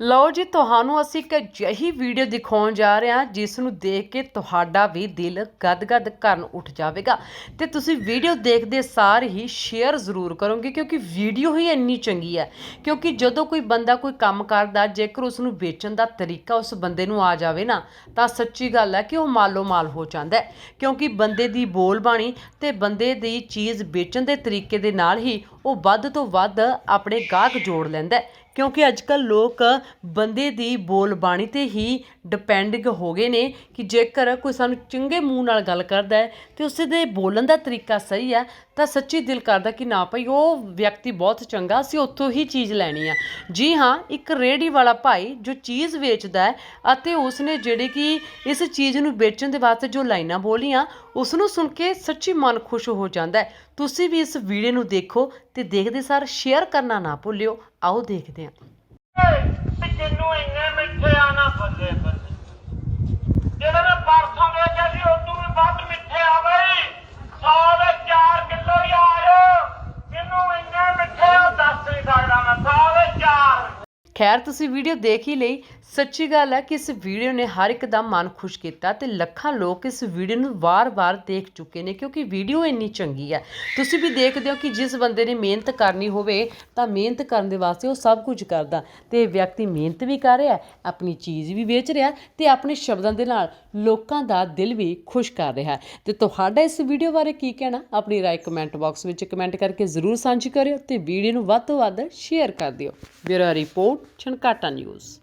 ਲਓ ਜੀ, ਤੁਹਾਨੂੰ ਅਸੀਂ ਇੱਕ ਅਜਿਹੀ ਵੀਡੀਓ ਦਿਖਾਉਣ ਜਾ ਰਹੇ ਹਾਂ ਜਿਸ ਨੂੰ ਦੇਖ ਕੇ ਤੁਹਾਡਾ ਵੀ ਦਿਲ ਗਦਗਦ ਕਰਨ ਉੱਠ ਜਾਵੇਗਾ। ਤੇ ਤੁਸੀਂ ਵੀਡੀਓ ਦੇਖਦੇ ਸਾਰ ਹੀ ਸ਼ੇਅਰ ਜ਼ਰੂਰ ਕਰੋਗੇ, ਕਿਉਂਕਿ ਵੀਡੀਓ ਹੀ ਇੰਨੀ ਚੰਗੀ ਹੈ। ਕਿਉਂਕਿ ਜਦੋਂ ਕੋਈ ਬੰਦਾ ਕੋਈ ਕੰਮ ਕਰਦਾ, ਜੇਕਰ ਉਸ ਨੂੰ ਵੇਚਣ ਦਾ ਤਰੀਕਾ ਉਸ ਬੰਦੇ ਨੂੰ ਆ ਜਾਵੇ ਨਾ, ਤਾਂ ਸੱਚੀ ਗੱਲ ਹੈ ਕਿ ਉਹ ਮਾਲੋ ਮਾਲ ਹੋ ਜਾਂਦਾ ਕਿਉਂਕਿ ਬੰਦੇ ਦੀ ਬੋਲ ਬਾਣੀ ਤੇ ਬੰਦੇ ਦੀ ਚੀਜ਼ ਵੇਚਣ ਦੇ ਤਰੀਕੇ ਦੇ ਨਾਲ ਹੀ ਉਹ ਵੱਧ ਤੋਂ ਵੱਧ ਆਪਣੇ ਗਾਹਕ ਜੋੜ ਲੈਂਦਾ ਕਿਉਂਕਿ ਅੱਜ ਕੱਲ੍ਹ ਲੋਕ ਬੰਦੇ ਦੀ ਬੋਲ ਬਾਣੀ ਤੇ ਹੀ ਡਿਪੈਂਡਿੰਗ ਹੋ ਗਏ ਨੇ ਕਿ ਜੇਕਰ ਕੋਈ ਸਾਨੂੰ ਚੰਗੇ ਮੂੰਹ ਨਾਲ ਗੱਲ ਕਰਦਾ ਹੈ ਤੇ ਉਸੇ ਬੋਲਣ ਦਾ ਤਰੀਕਾ ਸਹੀ ਆ ਤਾਂ ਸੱਚੀ ਦਿਲ ਕਰਦਾ ਕਿ ਨਾ ਭਾਈ ਉਹ ਵਿਅਕਤੀ ਬਹੁਤ ਚੰਗਾ ਸੀ, ਉੱਥੋਂ ਹੀ ਚੀਜ਼ ਲੈਣੀ ਆ। ਜੀ ਹਾਂ, ਇੱਕ ਰੇੜੀ ਵਾਲਾ ਭਾਈ ਜੋ ਚੀਜ਼ ਵੇਚਦਾ ਹੈ ਅਤੇ ਉਸਨੇ ਜਿਹੜੀ ਕਿ ਇਸ ਚੀਜ਼ ਨੂੰ ਵੇਚਣ ਦੇ ਵਾਸਤੇ ਜੋ ਲਾਈਨਾਂ ਬੋਲੀਆਂ ਉਸ ਨੂੰ ਸੁਣ ਕੇ ਸੱਚੀ ਮਨ ਖੁਸ਼ ਹੋ ਜਾਂਦਾ ਹੈ। ਤੁਸੀਂ ਵੀ ਇਸ ਵੀਡੀਓ ਨੂੰ ਦੇਖੋ ਤੇ ਦੇਖਦੇ ਸਾਰ ਸ਼ੇਅਰ ਕਰਨਾ ਨਾ ਭੁੱਲਿਓ। ਆਓ ਦੇਖਦੇ ਹਾਂ। ਤੈਨੂੰ ਇੰਨੇ ਮਿੱਠੇ ਆ ਬੱਲੇ ਬੱਲੇ ਜਿਹੜੇ ਮੈਂ ਪਰਸੋਂ ਵੇਚਿਆ ਸੀ ਉਦੋਂ ਵੀ ਵੱਧ ਮਿੱਠੇ ਆ ਬਈ 100 ਦੇ 4 ਕਿਲੋ ਹੀ ਆਇਓ ਮੈਨੂੰ ਇੰਨੇ ਮਿੱਠੇ ਆ ਦੱਸ ਨਹੀਂ ਸਕਦਾ ਮੈਂ 100 ਦੇ 4 ਖੈਰ, ਤੁਸੀਂ ਵੀਡੀਓ ਦੇਖ ਹੀ ਲਈ। ਸੱਚੀ ਗੱਲ ਹੈ ਕਿ ਇਸ ਵੀਡੀਓ ਨੇ ਹਰ ਇੱਕ ਦਾ ਮਨ ਖੁਸ਼ ਕੀਤਾ ਤੇ ਲੱਖਾਂ ਲੋਕ ਇਸ ਵੀਡੀਓ ਨੂੰ ਵਾਰ-ਵਾਰ ਦੇਖ ਚੁੱਕੇ ਨੇ ਕਿਉਂਕਿ ਵੀਡੀਓ ਇੰਨੀ ਚੰਗੀ ਹੈ। ਤੁਸੀਂ ਵੀ ਦੇਖਦੇ ਹੋ ਕਿ ਜਿਸ ਬੰਦੇ ਨੇ ਮਿਹਨਤ ਕਰਨੀ ਹੋਵੇ, ਤਾਂ ਮਿਹਨਤ ਕਰਨ ਦੇ ਵਾਸਤੇ ਉਹ ਸਭ ਕੁਝ ਕਰਦਾ। ਤੇ ਵਿਅਕਤੀ ਮਿਹਨਤ ਵੀ ਕਰ ਰਿਹਾ, ਆਪਣੀ ਚੀਜ਼ ਵੀ ਵੇਚ ਰਿਹਾ ਤੇ ਆਪਣੇ ਸ਼ਬਦਾਂ ਦੇ ਨਾਲ ਲੋਕਾਂ ਦਾ ਦਿਲ ਵੀ ਖੁਸ਼ ਕਰ ਰਿਹਾ। ਹੈ ਤੇ ਤੁਹਾਡਾ ਇਸ ਵੀਡੀਓ ਬਾਰੇ ਕੀ ਕਹਿਣਾ? ਆਪਣੀ ਰਾਏ ਕਮੈਂਟ ਬਾਕਸ ਵਿੱਚ ਕਮੈਂਟ ਕਰਕੇ ਜ਼ਰੂਰ ਸਾਂਝੀ ਕਰਿਓ ਤੇ ਵੀਡੀਓ ਨੂੰ ਵੱਧ ਤੋਂ ਵੱਧ ਸ਼ੇਅਰ ਕਰ ਦਿਓ। Bureau report. ਛਣਕਾਟਾ ਨਿਊਜ਼।